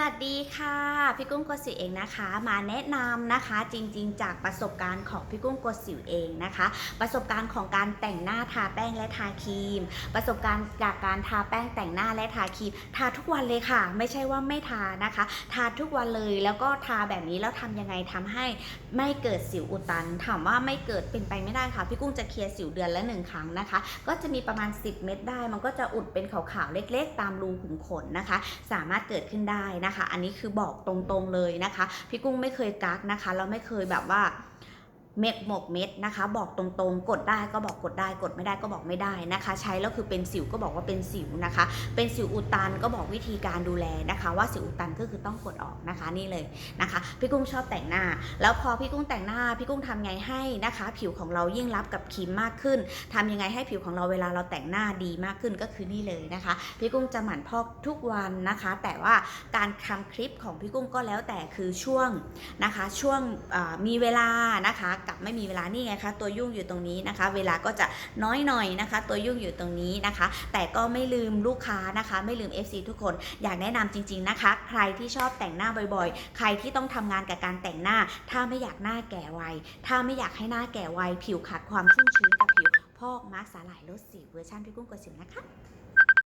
วัสดีค่ะ พี่กุ้งกสิวเองนะคะ มาแนะนำนะคะจริงๆ จากประสบการณ์ของพี่กุ้งกสิวเองนะคะ ประสบการณ์ของการแต่งหน้าทาแป้งและทาครีม ประสบการณ์จากการทาแป้งแต่งหน้าและทาครีม ทาทุกวันเลยค่ะ ไม่ใช่ว่าไม่ทานะคะ ทาทุกวันเลยแล้วก็ทาแบบนี้แล้วทำยังไงทำให้ไม่เกิดสิวอุดตัน ถามว่าไม่เกิดเป็นไปไม่ได้ค่ะ พี่กุ้งจะเคลียร์สิวเดือนละหนึ่งครั้งนะคะ ก็จะมีประมาณ 10 เม็ดได้ มันก็จะอุดเป็นขาวๆเล็ก ๆ ตามรูขุมขนนะคะ สามารถเกิดขึ้นได้นะคะ อันนี้คือบอกตรงๆเลยนะคะ พี่กุ้งไม่เคยกักนะคะ เราไม่เคยแบบว่า เม็ดหมกเม็ดนะคะ บอกตรงๆ กดได้ก็บอกกดได้ กดไม่ได้ก็บอกไม่ได้นะคะ ใช้แล้วคือเป็นสิวก็บอกว่าเป็นสิวนะคะ เป็นสิวอุดตันก็บอกวิธีการดูแลนะคะ ว่าสิวอุดตันก็คือต้องกดออกนะคะนี่เลยนะคะ พี่กุ้งชอบแต่งหน้า แล้วพอพี่กุ้งแต่งหน้า พี่กุ้งทำไงให้นะคะ ผิวของเรายิ่งรับกับครีมมากขึ้นทำยังไงให้ผิวของเราเวลาเราแต่งหน้าดีมากขึ้นก็คือนี่เลยนะคะ พี่กุ้งจะหมั่นพอกทุกวันนะคะ แต่ว่าการทำคลิปของพี่กุ้งก็แล้วแต่คือช่วงนะคะ ช่วงมีเวลานะคะกับไม่มีเวลานี่ไงคะตัวยุ่งอยู่ตรงนี้นะคะ เวลาก็จะน้อยหน่อยนะคะ ตัวยุ่งอยู่ตรงนี้นะคะ แต่ก็ไม่ลืมลูกค้านะคะ ไม่ลืม FC ทุกคนอยากแนะนำจริง ๆนะคะ ใครที่ชอบแต่งหน้าบ่อยๆ ใครที่ต้องทำงานกับการแต่งหน้า ถ้าไม่อยากหน้าแก่วัยถ้าไม่อยากให้หน้าแก่วัยผิวขาดความชุ่มชื้นกับผิวพอกมาร์คสาหร่ายลดสิวเวอร์ชันพี่กุ้งกดสิวนะคะ